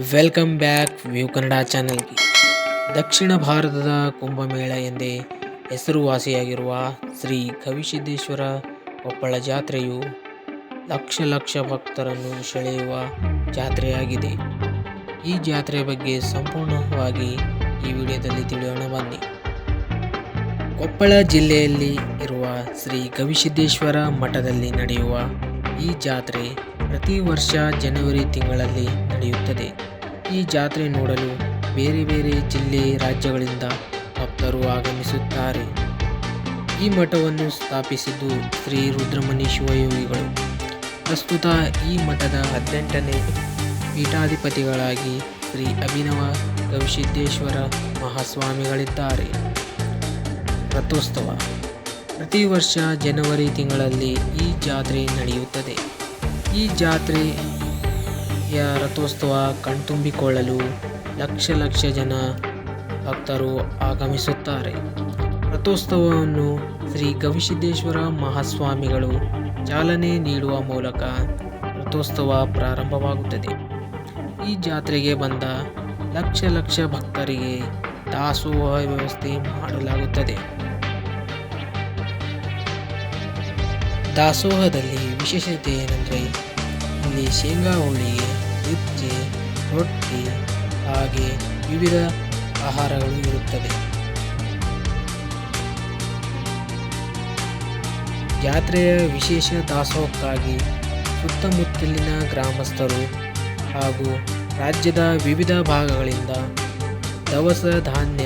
Welcome back view Kannada ಚಾನೆಲ್ಗೆ ದಕ್ಷಿಣ ಭಾರತದ ಕುಂಭಮೇಳ ಎಂದೇ ಹೆಸರುವಾಸಿಯಾಗಿರುವ ಶ್ರೀ ಗವಿಸಿದ್ದೇಶ್ವರ ಕೊಪ್ಪಳ ಜಾತ್ರೆಯು ಲಕ್ಷ ಲಕ್ಷ ಭಕ್ತರನ್ನು ಸೆಳೆಯುವ ಜಾತ್ರೆಯಾಗಿದೆ. ಈ ಜಾತ್ರೆ ಬಗ್ಗೆ ಸಂಪೂರ್ಣವಾಗಿ ಈ ವಿಡಿಯೋದಲ್ಲಿ ತಿಳಿಯೋಣ, ಬನ್ನಿ. ಕೊಪ್ಪಳ ಜಿಲ್ಲೆಯಲ್ಲಿ ಇರುವ ಶ್ರೀ ಗವಿಸಿದ್ದೇಶ್ವರ ಮಠದಲ್ಲಿ ನಡೆಯುವ ಈ ಜಾತ್ರೆ ಪ್ರತಿ ವರ್ಷ ಜನವರಿ ತಿಂಗಳಲ್ಲಿ ನಡೆಯುತ್ತದೆ. ಈ ಜಾತ್ರೆ ನೋಡಲು ಬೇರೆ ಬೇರೆ ಜಿಲ್ಲೆ ರಾಜ್ಯಗಳಿಂದ ಭಕ್ತರು ಆಗಮಿಸುತ್ತಾರೆ. ಈ ಮಠವನ್ನು ಸ್ಥಾಪಿಸಿದ್ದು ಶ್ರೀ ರುದ್ರಮುನಿ ಶಿವಯೋಗಿಗಳು ಪ್ರಸ್ತುತ ಈ ಮಠದ ಹದಿನೆಂಟನೇ ಪೀಠಾಧಿಪತಿಗಳಾಗಿ ಶ್ರೀ ಅಭಿನವ ಗವಿಸಿದ್ದೇಶ್ವರ ಮಹಾಸ್ವಾಮಿಗಳಿದ್ದಾರೆ. ರಥೋತ್ಸವ ಪ್ರತಿ ವರ್ಷ ಜನವರಿ ತಿಂಗಳಲ್ಲಿ ಈ ಜಾತ್ರೆ ನಡೆಯುತ್ತದೆ. ಈ ಜಾತ್ರೆಯ ರಥೋತ್ಸವ ಕಣ್ತುಂಬಿಕೊಳ್ಳಲು ಲಕ್ಷ ಲಕ್ಷ ಜನ ಭಕ್ತರು ಆಗಮಿಸುತ್ತಾರೆ. ರಥೋತ್ಸವವನ್ನು ಶ್ರೀ ಗವಿಸಿದ್ದೇಶ್ವರ ಮಹಾಸ್ವಾಮಿಗಳು ಚಾಲನೆ ನೀಡುವ ಮೂಲಕ ರಥೋತ್ಸವ ಪ್ರಾರಂಭವಾಗುತ್ತದೆ. ಈ ಜಾತ್ರೆಗೆ ಬಂದ ಲಕ್ಷ ಲಕ್ಷ ಭಕ್ತರಿಗೆ ದಾಸೋಹ ವ್ಯವಸ್ಥೆ ಮಾಡಲಾಗುತ್ತದೆ. ದಾಸೋಹದಲ್ಲಿ ವಿಶೇಷತೆ ಏನಂದರೆ, ಇಲ್ಲಿ ಶೇಂಗಾ ಹೋಳಿಗೆ ಗುಜ್ಜೆ ರೊಟ್ಟಿ ಹಾಗೆ ವಿವಿಧ ಆಹಾರಗಳು ಇರುತ್ತದೆ ಜಾತ್ರೆಯ ವಿಶೇಷ ದಾಸೋಹಕ್ಕಾಗಿ ಸುತ್ತಮುತ್ತಲಿನ ಗ್ರಾಮಸ್ಥರು ಹಾಗೂ ರಾಜ್ಯದ ವಿವಿಧ ಭಾಗಗಳಿಂದ ದವಸ ಧಾನ್ಯ,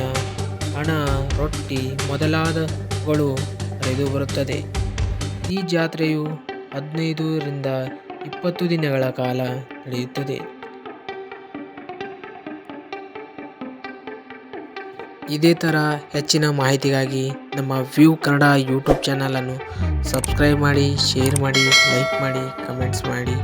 ಹಣ, ರೊಟ್ಟಿ ಮೊದಲಾದಗಳು ಹರಿದು ಬರುತ್ತದೆ. ಈ ಜಾತ್ರೆಯು ಹದಿನೈದರಿಂದ ಇಪ್ಪತ್ತು ದಿನಗಳ ಕಾಲ ನಡೆಯುತ್ತದೆ. ಇದೇ ಥರ ಹೆಚ್ಚಿನ ಮಾಹಿತಿಗಾಗಿ ನಮ್ಮ ವ್ಯೂ ಕನ್ನಡ ಯೂಟ್ಯೂಬ್ ಚಾನಲನ್ನು ಸಬ್ಸ್ಕ್ರೈಬ್ ಮಾಡಿ, ಶೇರ್ ಮಾಡಿ, ಲೈಕ್ ಮಾಡಿ, ಕಮೆಂಟ್ಸ್ ಮಾಡಿ.